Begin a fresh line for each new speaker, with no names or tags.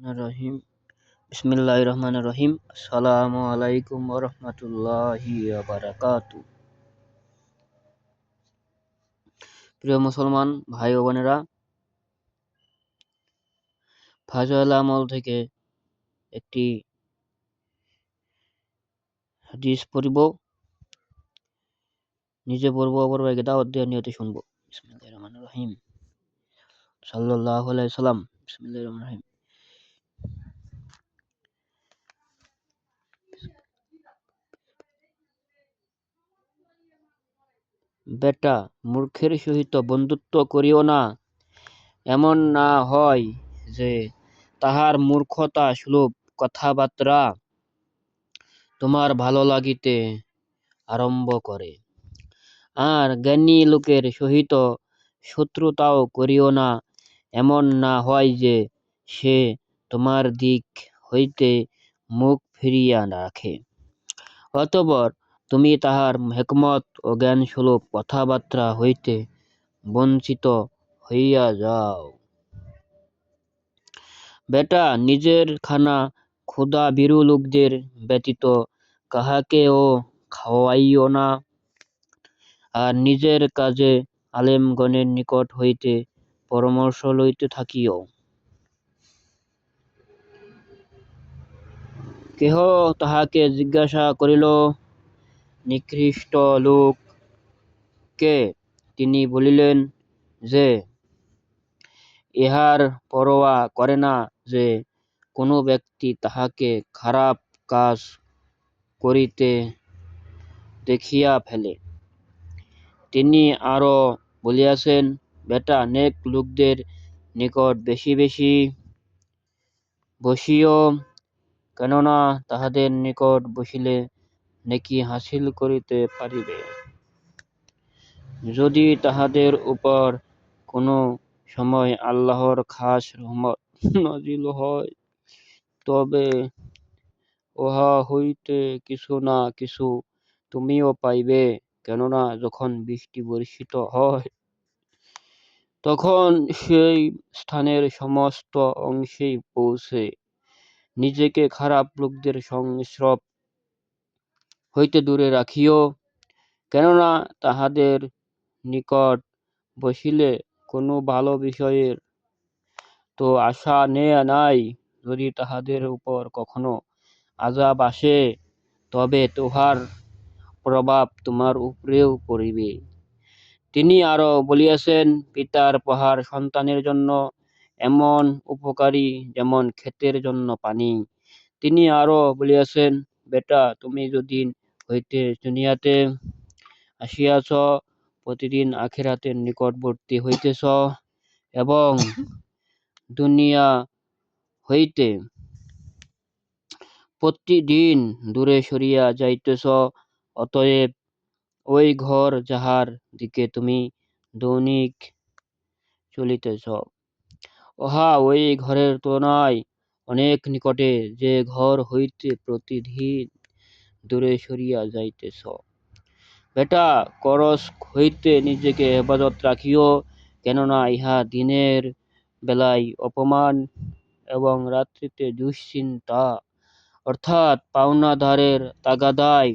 রহিম। বিসমিল্লাহ রহমান রহিম আসসালামু আলাইকুম রহমতুল্লাহি প্রিয় মুসলমান, ভাই ও বোনেরা ফাজল আমল থেকে একটি হাদিস পড়ব। নিজে পড়ব অপর ভাইকে দাওয়াত দেওয়ার নিয়তে শুনব। বিসমিল্লাহ রহমান রহিম সাল্লাহ সাল্লাম বিসমিল্লাহ রহমান রহিম বেটা, মূর্খের সহিত বন্ধুত্ব করিও না। এমন না হয় যে তাহার মূর্খতা সুলভ কথাবার্তা তোমার ভালো লাগিতে আরম্ভ করে। আর জ্ঞানী লোকের সহিত শত্রুতাও করিও না। এমন না হয় যে সে তোমার দিক হইতে মুখ ফিরিয়া রাখে। অতঃপর তুমি তাহার হেকমত ও জ্ঞানসুলভ কথাবার্তা হইতে বঞ্চিত হইয়া যাও। বেটা নিজের খানা ক্ষুধা ভীরু লোকদের ব্যতীত কাহাকেও খাওয়াইও না, আর নিজের কাজে আলেমগণের নিকট হইতে পরামর্শ লইতে থাকিও। কেহ তাহাকে জিজ্ঞাসা করিল, নিকৃষ্ট লোক কে? তিনি বলিলেন যে, ইহার পরোয়া করে না যে, কোনো ব্যক্তি তাহাকে খারাপ কাজ করিতে দেখিয়া ফেলে। তিনি আরও বলিয়াছেন, বেটা নেক লোকদের নিকট বেশি বেশি বসিও, কেননা তাহাদের নিকট বসিলে নেকী হাসিল করিতে পারিবে। যদি তাহাদের উপর কোনো সময় আল্লাহর খাস রহমত নাজিল হয়, তবে উহা হইতে কিছু না কিছু তুমিও পাইবে, কেননা যখন বৃষ্টি বর্ষিত হয়, তখন সেই স্থানের সমস্ত অংশেই পৌঁছে। নিজেকে খারাপ লোকদের সংস্রব হইতে দূরে রাখিও, কেননা তাহাদের নিকট বসিলে কোনো ভালো বিষয়ের তো আশা নেয়া নাই, যদি তাহাদের উপর কখনো আজাব আসে, তবে তোহার প্রভাব তোমার উপরেও পড়িবে। তিনি আরও বলিয়াছেন, পিতার প্রহার সন্তানের জন্য এমন উপকারী যেমন ক্ষেতের জন্য পানি। তিনি আরও বলিয়াছেন, বেটা তুমি যেদিন হইতে দুনিয়াতে আসিয়াছ, প্রতিদিন আখিরাতের নিকটবর্তী হইতেছ এবং দুনিয়া হইতে প্রতিদিন দূরে সরিয়া যাইতেছ। অতএব ওই ঘর যাহার দিকে তুমি দৈনিক চলিতেছ, উহা ওই ঘরের তুলনায় অনেক নিকটে, যে ঘর হইতে প্রতিদিন দূরে সরিয়া যাইতেছ। বেটা করস হইতে নিজেকে হেফাজত রাখিও, কেননা ইহা দিনের বেলায় অপমান এবং রাত্রিতে দুশ্চিন্তা অর্থাৎ পাওনাধারের তাগাদায়